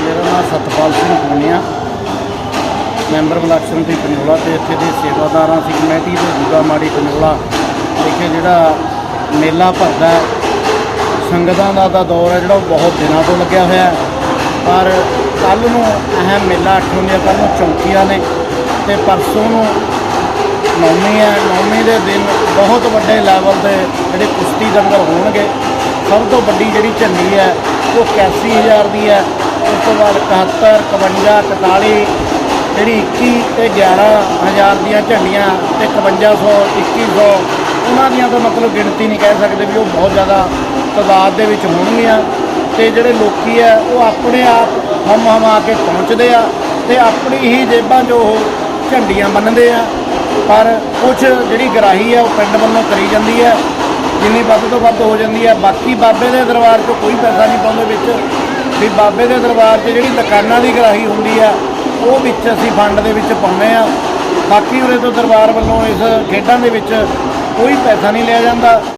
ਮੇਰਾ ਨਾਮ Satpal Singh Punia. Member block ਸਮਿਤੀ ਪਨਿਓਲਾ ਤੇ ਇੱਥੇ ਦੇ ਸੇਵਾਦਾਰਾਂ ਸੀ, ਕਮੇਟੀ ਦੇ ਜੂਗਾ ਮਾੜੀ ਪਨਿਓਲਾ ਵਿਖੇ ਜਿਹੜਾ ਮੇਲਾ ਭਰਦਾ ਸੰਗਤਾਂ ਦਾ ਦਾ ਦੌਰ ਹੈ, ਜਿਹੜਾ ਉਹ ਬਹੁਤ ਦਿਨਾਂ ਤੋਂ ਲੱਗਿਆ ਹੋਇਆ ਹੈ। ਪਰ ਕੱਲ ਨੂੰ ਅਹਿਮ ਮੇਲਾ ਅੱਠ ਹੁੰਦੀਆਂ ਕੱਲ ਨੂੰ ਚੌਂਕੀਆਂ ਨੇ ਤੇ ਪਰਸੋਂ ਨੂੰ ਨੌਮੀ ਹੈ। ਨੌਮੀ ਦੇ ਦਿਨ ਬਹੁਤ ਵੱਡੇ ਲੈਵਲ ਦੇ ਜਿਹੜੇ ਕੁਸ਼ਤੀ ਦੰਗਲ ਹੋਣਗੇ, ਸਭ ਤੋਂ ਵੱਡੀ ਜਿਹੜੀ ਝੰਡੀ ਹੈ, ਉਹ 81000 ਦੀ ਹੈ। ਉਸ ਤੋਂ ਬਾਅਦ 71 51 41 ਜਿਹੜੀ 21 ਤੇ 11000 ਦੀਆਂ ਝੰਡੀਆਂ ਤੇ 5500 2100 ਉਹਨਾਂ ਦੀਆਂ ਤਾਂ ਮਤਲਬ ਗਿਣਤੀ ਨਹੀਂ ਕਹਿ ਸਕਦੇ ਵੀ ਉਹ ਬਹੁਤ ਜ਼ਿਆਦਾ ਤਾਦਾਦ ਦੇ ਵਿੱਚ ਹੋਣਗੀਆਂ। ਤੇ ਜਿਹੜੇ ਲੋਕੀ ਆ, ਉਹ ਆਪਣੇ ਆਪ ਹਮ ਹਮਾ ਕੇ ਪਹੁੰਚਦੇ ਆ ਤੇ ਆਪਣੀ ਹੀ ਜੇਬਾਂ ਜੋ ਉਹ ਝੰਡੀਆਂ ਬੰਨ੍ਹਦੇ ਆ। ਪਰ ਕੁਝ ਜਿਹੜੀ ਗਰਾਹੀ ਹੈ ਉਹ ਪਿੰਡ ਵੱਲੋਂ ਕਰੀ ਜਾਂਦੀ ਹੈ ਜਿੰਨੀ ਵੱਧ ਤੋਂ ਵੱਧ ਹੋ ਜਾਂਦੀ ਹੈ ਬਾਕੀ ਬਾਬੇ ਦੇ ਦਰਬਾਰ 'ਚ ਕੋਈ ਪੈਸਾ ਨਹੀਂ ਪਾਉਂਦੇ ਵਿੱਚ। ਵੀ ਬਾਬੇ ਦੇ ਦਰਬਾਰ 'ਚ ਜਿਹੜੀ ਦੁਕਾਨਾਂ ਦੀ ਗਰਾਹੀ ਹੁੰਦੀ ਆ, ਉਹ ਵਿੱਚ ਅਸੀਂ ਫੰਡ ਦੇ ਵਿੱਚ ਪਾਉਂਦੇ ਆ। ਬਾਕੀ ਉਰੇ ਤੋਂ ਦਰਬਾਰ ਵੱਲੋਂ ਇਸ ਖੇਡਾਂ ਦੇ ਵਿੱਚ ਕੋਈ ਪੈਸਾ ਨਹੀਂ ਲਿਆ ਜਾਂਦਾ।